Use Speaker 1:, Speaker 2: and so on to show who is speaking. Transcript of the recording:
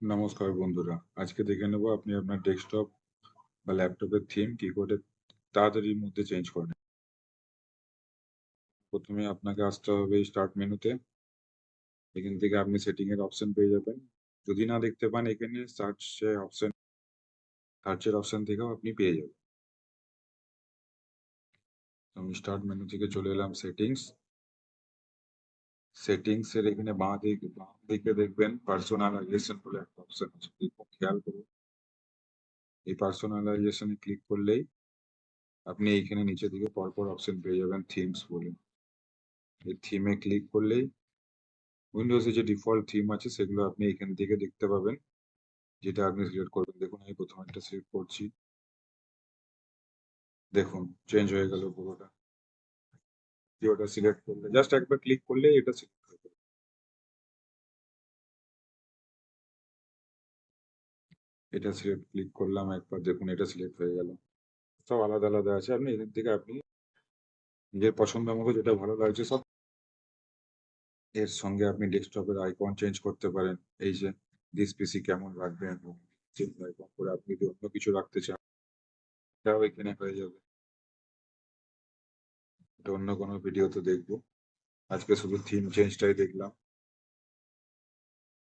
Speaker 1: নমস্কার বন্ধুরা। আজকে দেখে নেব আপনি আপনার ডেস্কটপ বা ল্যাপটপের থিম কি করে তাড়াতাড়ির মধ্যে চেঞ্জ করে প্রথমে আপনাকে আসতে হবে স্টার্ট মেনুতে। এখান থেকে আপনি সেটিং এর অপশন পেয়ে যাবেন। যদি না দেখতে পান, এখানে সার্চ অপশন সার্চ এর অপশন থেকেও আপনি পেয়ে যাবেন। আমি স্টার্ট মেনু থেকে চলে এলাম সেটিংস। সেটিংস এর এখানে বাঁ দিক বাম দিকে দেখবেন পার্সোনালাইজেশন বলে একটা অপশন আছে। খেয়াল করুন। এই পার্সোনালাইজেশন ক্লিক করলেই আপনি এইখানে নিচের দিকে পরপর অপশন পেয়ে যাবেন থিমস বলে। এই থিমে ক্লিক করলেই উইন্ডোজে যে ডিফল্ট থিম আছে সেগুলো আপনি এখান থেকে দেখতে পাবেন। যেটা আপনি সিলেক্ট করবেন। দেখুন, আমি প্রথম একটা সিলেক্ট করছি। দেখুন চেঞ্জ হয়ে গেল পুরোটা। ওটা সিলেক্ট করলে জাস্ট একবার ক্লিক করলেই এটা সিলেক্ট হয়ে যাবে। এটা সিলেক্ট ক্লিক করলাম একবার দেখুন এটা সিলেক্ট হয়ে গেল। সব আলাদা, আলাদা আছে। আপনি এখান থেকে আপনি নিজের পছন্দ মতো যেটা ভালো লাগছে সব এর সঙ্গে আপনি ডেস্কটপের আইকন চেঞ্জ করতে পারেন। এই যে দিস পিসি কেমন রাখবেন চেঞ্জ আইকন করে আপনি যদি অন্য কিছু রাখতে চান এটাও এখানে হয়ে যাবে। এটা অন্য কোনো ভিডিও ভিডিওতে দেখব আজকে শুধু থিম চেঞ্জটাই দেখলাম।